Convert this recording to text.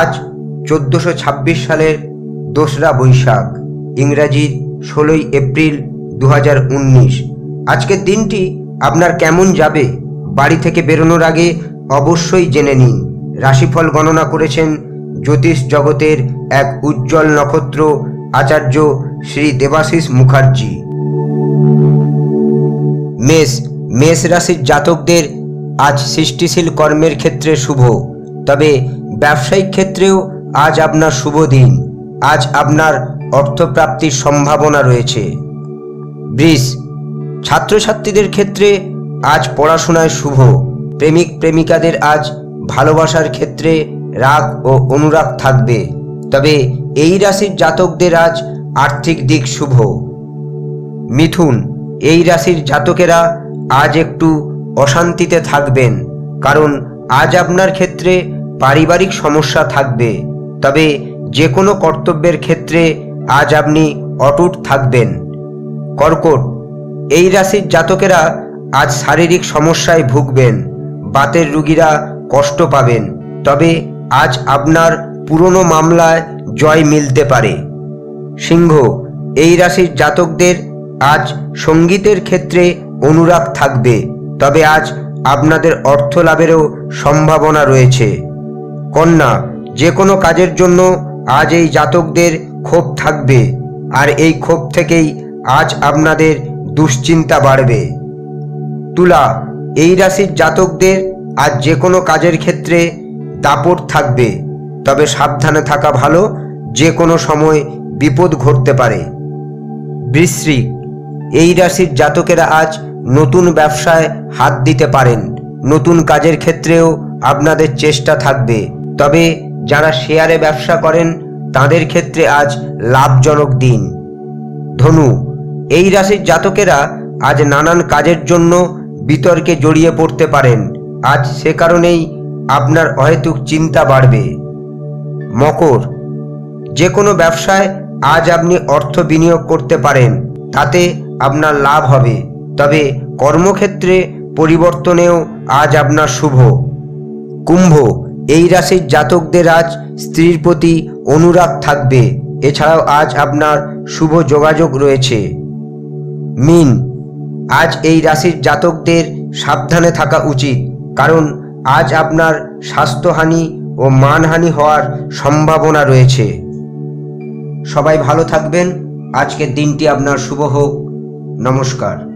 আজ চোদ্দোশো ছাব্বিশ সালের দোসরা বৈশাখ ইংরাজির ষোলোই এপ্রিল দু হাজার উনিশ। আজকের দিনটি আপনার কেমন যাবে, বাড়ি থেকে বেরোনোর আগে অবশ্যই জেনে নিন। রাশিফল গণনা করেছেন জ্যোতিষ জগতের এক উজ্জ্বল নক্ষত্র আচার্য শ্রী দেবাশিস মুখার্জি। মেষ মেষ রাশির জাতকদের আজ সৃষ্টিশীল কর্মের ক্ষেত্রে শুভ, তবে ব্যবসায়িক ক্ষেত্রেও আজ আপনার শুভ দিন। আজ আপনার অর্থপ্রাপ্তির সম্ভাবনা রয়েছে। বৃষ ছাত্রছাত্রীদের ক্ষেত্রে আজ পড়াশোনায় শুভ। প্রেমিক প্রেমিকাদের আজ ভালোবাসার ক্ষেত্রে রাগ ও অনুরাগ থাকবে। তবে এই রাশির জাতকদের আজ আর্থিক দিক শুভ। মিথুন, এই রাশির জাতকেরা আজ একটু অশান্তিতে থাকবেন। কারণ আজ আপনার ক্ষেত্রে পারিবারিক সমস্যা থাকবে, তবে যে কোনো কর্তব্যের ক্ষেত্রে আজ আপনি অটুট থাকবেন। কর্কট, এই রাশির জাতকেরা আজ শারীরিক সমস্যায় ভুগবেন, বাতের রুগীরা কষ্ট পাবেন, তবে আজ আপনার পুরনো মামলায় জয় মিলতে পারে। সিংহ, এই রাশির জাতকদের আজ সঙ্গীতের ক্ষেত্রে অনুরাগ থাকবে, তবে আজ আপনাদের অর্থ লাভেরও সম্ভাবনা রয়েছে। কন্যা, যে কোনো কাজের জন্য আজ এই জাতকদের ক্ষোভ থাকবে, আর এই ক্ষোভ থেকেই আজ আপনাদের দুশ্চিন্তা বাড়বে। তুলা, এই রাশির জাতকদের আজ যে কোনো কাজের ক্ষেত্রে দাপট থাকবে, তবে সাবধানে থাকা ভালো, যে কোনো সময় বিপদ ঘটতে পারে। বৃশ্রিক এই রাশির জাতকেরা আজ নতুন ব্যবসায় হাত দিতে পারেন, নতুন কাজের ক্ষেত্রেও আপনাদের চেষ্টা থাকবে। তবে যারা শেয়ারে ব্যবসা করেন, তাদের ক্ষেত্রে আজ লাভজনক দিন। ধনু, এই রাশির জাতকেরা আজ নানান কাজের জন্য বিতর্কে জড়িয়ে পড়তে পারেন। আজ সে কারণেই আপনার অহেতুক চিন্তা বাড়বে। মকর, যে কোনো ব্যবসায় আজ আপনি অর্থ বিনিয়োগ করতে পারেন, তাতে আপনার লাভ হবে। তবে কর্মক্ষেত্রে পরিবর্তনেও আজ আপনার শুভ। কুম্ভ এই রাশির জাতকদের আজ স্ত্রীর প্রতি অনুরাগ থাকবে। এছাড়াও আজ আপনার শুভ যোগাযোগ রয়েছে। মিন, আজ এই রাশির জাতকদের সাবধানে থাকা উচিত, কারণ আজ আপনার স্বাস্থ্যহানি ও মানহানি হওয়ার সম্ভাবনা রয়েছে। সবাই ভালো থাকবেন। আজকের দিনটি আপনার শুভ হোক। নমস্কার।